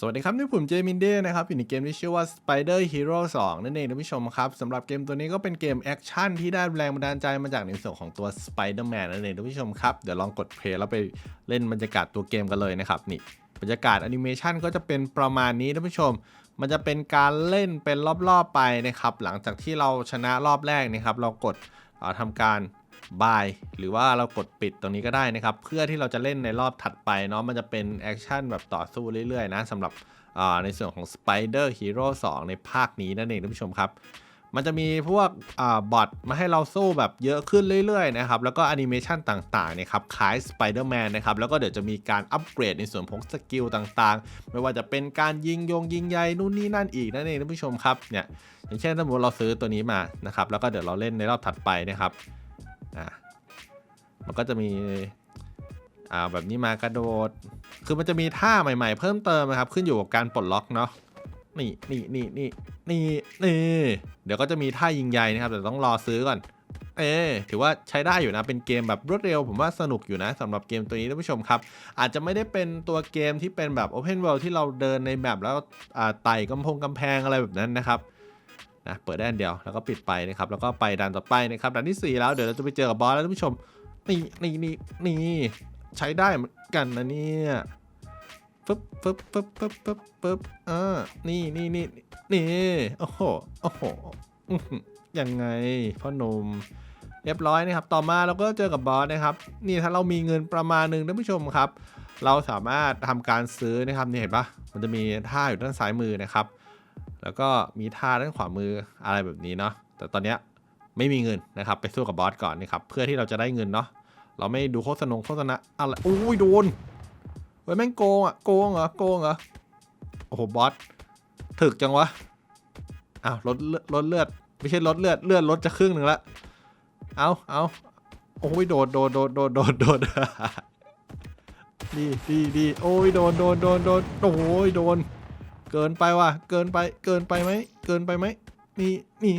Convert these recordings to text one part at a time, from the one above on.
สวัสดีครับ นี่ผมเจมินเด้นะครับ อยู่ในเกมที่ชื่อว่า Spider Hero 2 นั่นเองท่านผู้ชมครับสำหรับเกมตัวนี้ก็เป็นเกมแอคชั่นที่ได้แรงบันดาลใจมาจากในส่วนของตัว Spider-Man นั่นเองท่านผู้ชมครับ เดี๋ยวลองกดเพลย์แล้วไปเล่นบรรยากาศตัวเกมกันเลยนะครับ นี่ บรรยากาศแอนิเมชันก็จะเป็นประมาณนี้ท่านผู้ชม มันจะเป็นการเล่นเป็นรอบๆไปนะครับหลังจากที่เราชนะรอบแรกนะครับเรากดทำการ บายหรือว่าเรากดปิดตรงนี้ก็ได้นะครับ เพื่อที่เราจะเล่นในรอบถัดไปเนาะมันจะเป็นแอคชั่นแบบต่อสู้เรื่อยๆนะสำหรับในส่วนของ Spider Hero 2 ในภาคนี้นั่นเองท่านผู้ชมครับ มันจะมีพวกอบอทมาให้เราสู้แบบเยอะขึ้นเรื่อยๆนะครับ แล้วก็แอนิเมชันต่างๆเนี่ยครับคล้าย Spider-Man นะครับ แล้วก็เดี๋ยวจะมีการอัปเกรดในส่วนของสกิลต่างๆ ไม่ว่าจะเป็นการยิงยงยิงใยนู่นนี่นั่นอีกนั่นเองท่านผู้ชมครับเนี่ยอย่างเช่นสมมติเราซื้อตัวนี้มานะครับแล้วก็เดี๋ยวเราเล่นในรอบถัดไปนะครับ อ่ามันก็จะมีอ่าแบบนี้มากระโดด คือมันจะมีท่าใหม่ๆ เพิ่มเติมนะครับ ขึ้นอยู่กับการปลดล็อกเนาะนี่นี่นี่นี่นี่นี่เดี๋ยวก็จะมีท่ายิงใยนะครับ แต่ต้องรอซื้อก่อน เอ๊ถือว่าใช้ได้อยู่นะ เป็นเกมแบบรวดเร็ว ผมว่าสนุกอยู่นะสำหรับเกมตัวนี้ท่านผู้ชมครับ อาจจะไม่ได้เป็นตัวเกมที่เป็นแบบ Open World ที่เราเดินในแบบแล้วไต่กำพงกำแพงอะไรแบบนั้นนะครับ นะเปิดได้อันเดียวแล้วก็ปิดไปนะครับแล้วก็ไปด่านต่อไปนะครับด่านที่ 4 แล้วเดี๋ยวเราจะไปเจอกับบอสแล้วท่านผู้ชมนี่นี่นี่นี่ใช้ได้เหมือนกันนะเนี่ยฟึบฟึบฟึบฟึบฟึบฟึบอ่านี่นี่นี่นี่โอ้โหโอ้โหอยังไงพ่อหนุ่มเรียบร้อยนะครับ ต่อมาเราก็เจอกับบอสนะครับ นี่ถ้าเรามีเงินประมาณหนึ่งท่านผู้ชมครับ เราสามารถทำการซื้อนะครับนี่เห็นปะมันจะมีท่าอยู่ด้านซ้ายมือนะครับ แล้วก็มีท่าด้านขวามืออะไรแบบนี้เนาะแต่ตอนเนี้ยไม่มีเงินนะครับ ไปสู้กับบอสก่อนนะครับเพื่อที่เราจะได้เงินเนาะเราไม่ดูโฆษณาโฆษณาอะไรอุ้ยโดนเฮ้ยแม่งโกงอะโกงเหรอโกงเหรอโอ้โหบอสถึกจังวะอ้าวลดเลือดลดเลือดไม่ใช่ลดเลือดเลือดลดจะครึ่งหนึ่งละเอาเอาโอ้ยโดนโดนโดนโดนโดนโดนดีดีดีโอ้ยโดนโดนโดนโดนโอ้ยโดน เกินไปว่ะ เกินไปเกินไปไหมเกินไปไหมนี่นี่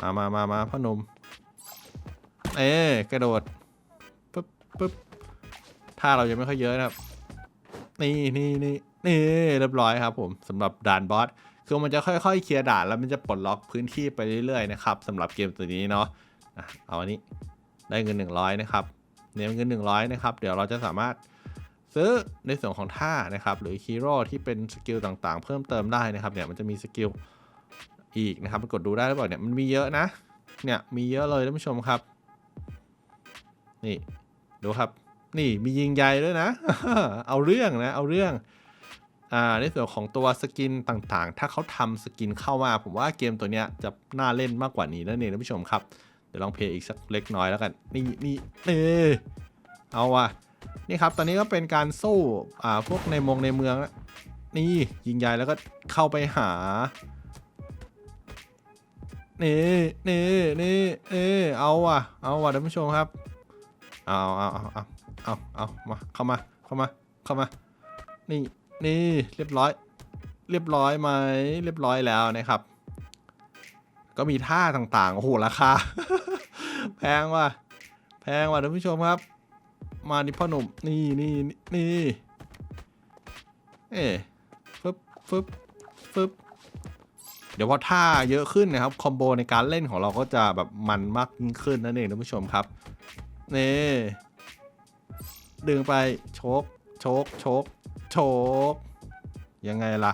มามามามาพ่อหนุ่มเอ๊กระโดดปึ๊บปึ๊บท่าเรายังไม่ค่อยเยอะนะครับ นี่นี่นี่นี่เรียบร้อยครับผมสำหรับด่านบอสคือมันจะค่อยๆเคลียร์ด่านแล้วมันจะปลดล็อกพื้นที่ไปเรื่อยๆนะครับสำหรับเกมตัวนี้เนาะอะเอาอันนี้ได้เงิน 100 นะครับเนี่ยเงิน 100 นะครับ เดี๋ยวเราจะสามารถ ซื้อในส่วนของท่านะครับหรือฮีโร่ที่เป็นสกิลต่างๆ เพิ่มเติมได้นะครับเนี่ยมันจะมีสกิลอีกนะครับไปกดดูได้หรือเปล่าเนี่ยมันมีเยอะนะเนี่ยมีเยอะเลยท่านผู้ชมครับ นี่ดูครับ นี่มียิงใยด้วยนะ เอาเรื่องนะเอาเรื่องอ่าในส่วนของตัวสกินต่างๆ ถ้าเขาทำสกินเข้ามา ผมว่าเกมตัวเนี้ยจะน่าเล่นมากกว่านี้นั่นเองท่านผู้ชมครับเดี๋ยวลองเพลย์อีกสักเล็กน้อยแล้วกัน นี่นี่นี่เอาว่ะ นี่ครับ ตอนนี้ก็เป็นการสู้อ่าพวกในมงในเมือง นี่ยิงใยแล้วก็เข้าไปหานี่นี่นี่นี่เอาว่ะเอาว่ะท่านผู้ชมครับ เอาเอาเอาเอาเอาเอามาเข้ามาเข้ามาเข้ามา นี่นี่เรียบร้อย เรียบร้อยไหมเรียบร้อยแล้วนะครับ ก็มีท่าต่างๆโอ้โหราคา แพงว่ะแพงว่ะท่านผู้ชมครับ มาดิพ่อหนุ่ม นี่นี่นี่เอ๊ะฟึบฟึบฟึบเดี๋ยวพอท่าเยอะขึ้นนะครับ คอมโบในการเล่นของเราก็จะแบบมันมากยิ่งขึ้นนั่นเองท่านผู้ชมครับนี่ดึงไปโชกโชกโชกโชกยังไงล่ะ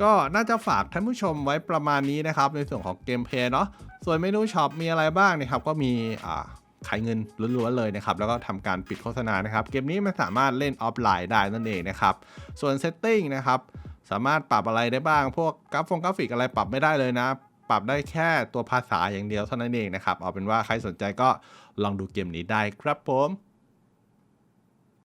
ก็น่าจะฝากท่านผู้ชมไว้ประมาณนี้นะครับ ในส่วนของเกมเพลย์เนาะส่วนเมนูช็อปมีอะไรบ้างนะครับ ก็มีอ่า ขายเงินล้วนๆเลยนะครับแล้วก็ทำการปิดโฆษณานะครับเกมนี้มันสามารถเล่นออฟไลน์ได้นั่นเองนะครับส่วนเซตติ้งนะครับสามารถปรับอะไรได้บ้าง พวกกราฟงกราฟิกอะไรปรับไม่ได้เลยนะปรับได้แค่ตัวภาษาอย่างเดียวเท่านั้นเองนะครับ เอาเป็นว่าใครสนใจก็ลองดูเกมนี้ได้ครับผม